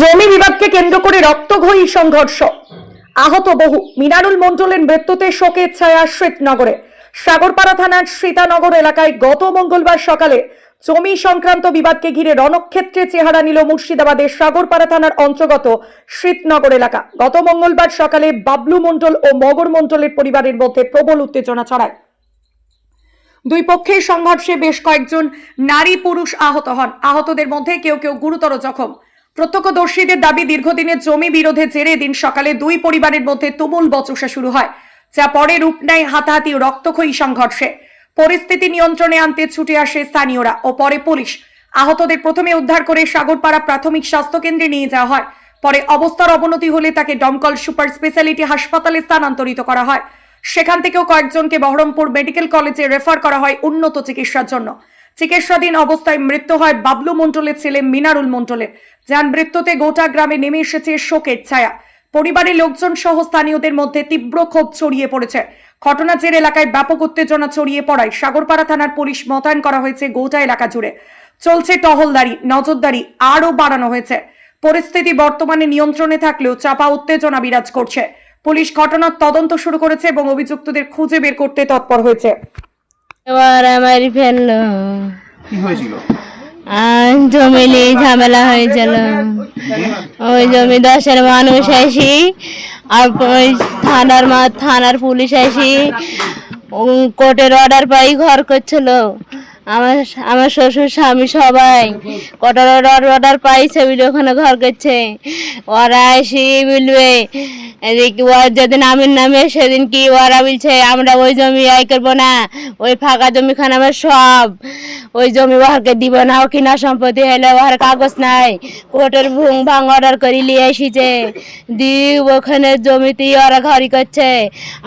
জমি বিবাদকে কেন্দ্র করে রক্তঘয়ী সংঘর্ষ। আহত বহু। মিনারুল মণ্ডলের মৃত্যুতে শোকের ছায়া শ্বেতনগরে। সাগরপাড়া থানার সীতানগর এলাকায় গত মঙ্গলবার সকালে জমি সংক্রান্ত বিবাদকে ঘিরে রণক্ষেত্রে চেহারা নিল মুর্শিদাবাদের সাগরপাড়া থানার অন্তর্গত শ্রীতনগর এলাকা। গত মঙ্গলবার সকালে বাবলু মণ্ডল ও মগর মণ্ডলের পরিবারের মধ্যে প্রবল উত্তেজনা ছড়ায়। দুই পক্ষের সংঘর্ষে বেশ কয়েকজন নারী পুরুষ আহত হন। আহতদের মধ্যে কেউ কেউ গুরুতর জখম। প্রত্যক্ষদর্শীদের দাবি, দীর্ঘদিনের জমি বিরোধে জেরে দিন সকালে দুই পরিবারের মধ্যে তুমুল বচসা শুরু হয়, যা পরে রূপ নেয় হাতাহাতি ও রক্তক্ষয়ী সংঘর্ষে। পরিস্থিতি নিয়ন্ত্রণে আনতে ছুটে আসে স্থানীয়রা ও পরে পুলিশ। আহতদের প্রথমে উদ্ধার করে সাগরপাড়া প্রাথমিক স্বাস্থ্য কেন্দ্রে নিয়ে যাওয়া হয়। পরে অবস্থার অবনতি হলে তাকে দমকল সুপার স্পেশালিটি হাসপাতালে স্থানান্তরিত করা হয়। সেখান থেকেও কয়েকজনকে বহরমপুর মেডিকেল কলেজে রেফার করা হয় উন্নত চিকিৎসার জন্য। চিকিৎসাধীন অবস্থায় মৃত্যু হয় বাবলু মণ্ডলের ছেলে মিনারুল মণ্ডলের যার মৃত্যুতে গোটা গ্রামে নেমে এসেছে শোকের ছায়া। পরিবারের লোকজন সহ স্থানীয়দের মধ্যে তীব্র ক্ষোভ ছড়িয়ে পড়েছে। ঘটনার জের এলাকায় ব্যাপক উত্তেজনা ছড়িয়ে পড়ায় সাগরপাড়া থানার পুলিশ মোতায়েন করা হয়েছে গোটা এলাকা জুড়ে। চলছে টহলদারি, নজরদারি আরও বাড়ানো হয়েছে। পরিস্থিতি বর্তমানে নিয়ন্ত্রণে থাকলেও চাপা উত্তেজনা বিরাজ করছে। পুলিশ ঘটনার তদন্ত শুরু করেছে এবং অভিযুক্তদের খুঁজে বের করতে তৎপর হয়েছে। এবার আমার ফেলল। কি হয়েছিল? আর জমি নিয়ে ঝামেলা হয়েছিল। ওই জমি দশের মানুষ আসি আর ওই থানার মা থানার পুলিশ আসি কোর্টের অর্ডার পাই ঘর করছিল। আমার আমার শ্বশুর, স্বামী সবাই। কোর্টের অর্ডার অর্ডার পাইছে বলে ওখানে ঘর করছে। ওরা আসি বলবে ওর যেদিন আমির নামে, সেদিন কি ওরা বলছে, আমরা ওই জমি আয় করব না। ওই ফাঁকা জমিখানে আমার সব। ওই জমি ওহারকে দিব না, ও কিনা সম্পত্তি হলে ওহার কাগজ নাই। কোর্টের ভুং ভাঙ অর্ডার করে নিয়ে এসেছে। দি ওখানে জমিতে ওরা ঘরই করছে।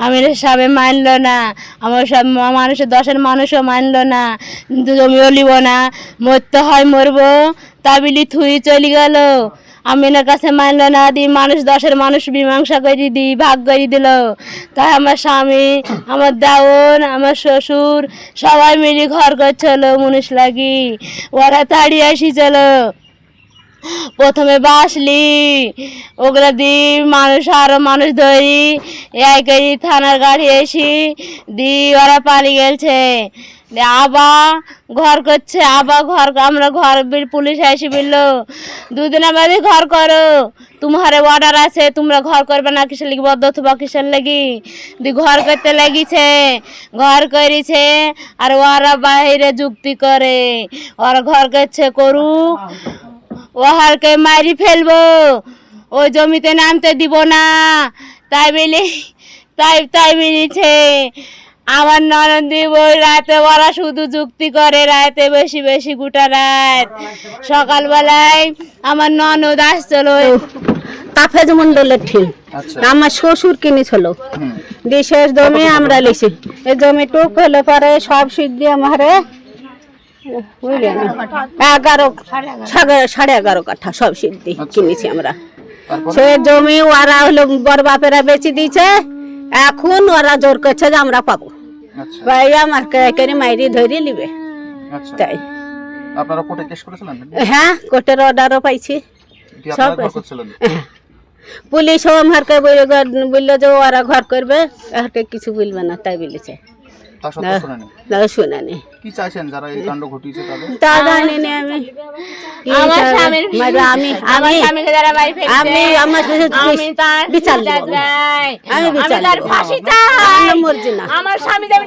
আমির স্বামী মানলো না। আমার সব মানুষের দশের মানুষও মানলো না। জমিও লিব না মরতে হয় মরবো তা বলি থুই চলে গেল। আমিনের কাছে মানল না দি মানুষ দশের মানুষ মীমাংসা করে দি ভাগ করে দিল। তাই আমার স্বামী, আমার দাওন আমার শ্বশুর, সবাই মিলে ঘর করছিল মুনিশ লাগি, ওরা তাড়িয়ে আসিছিল প্রথমে বাসলি, ওগুলা দি মানুষ আরও মানুষ ধরি এই থানার গাড়ি এসি দি ওরা পালিয়ে গেছে আবার ঘর করছে আবার ঘর, আমরা ঘর পুলিশ এসে বলল দুদিনের মধ্যে ঘর করো তোমার অর্ডার আছে, তোমরা ঘর করবে না কিসের লাগি, বদ্ধ বা কিসের লাগি? দি ঘর করতে লাগিছে, ঘর করেছে, আর ওরা বাইরে যুক্তি করে, ওরা ঘর করছে করুক ওহারকে মারি ফেলব। ওই জমিতে নামতে দিব না। তাই বলি তাই তাই বেরিয়েছে আমার ননদি ওই রাতে ওরা শুধু যুক্তি করে রাতে বেশি বেশি গোটা রাত। সকালবেলায় আমার ননদ আসছিল। তাফেজ মন্ডলের ঠিক আচ্ছা। আমার শ্বশুর কিনেছিল। দেশের জমি আমরা লিছি। এই জমিটুক হলে পরে সব সিদ্ধি আমারে বুঝলেন এগারো সাড়ে- এগারো কাঠা সব সিদ্ধি কিনেছি আমরা। সে জমি ওরা হলো বড় বাপেরা বেচে দিয়েছে এখন ওরা জোর করছে যে আমরা পাবো। আচ্ছা। ভাই মাইরি ধরে নিবে। আচ্ছা। তাই। আপনারা কোর্টে কেস করেছিলেন হ্যাঁ কোর্টের অর্ডারও পাইছি। সব পুলিশও আমাকে বলল যে ওরা ঘর করবে কিছু বলবে না তাই বলেছে। তা শোনা নেই কি চাইছেন যারা এই কাণ্ড ঘটিয়েছে তাদের? দাদা জানি না আমি আমার স্বামীর মানে আমি আমার স্বামীকে যারা মারি ফেলছে আমি আমার আমি তার বিচার আমি বিচার আমি তার। ফাঁসি আমার চাই। মর্জি না। আমার স্বামী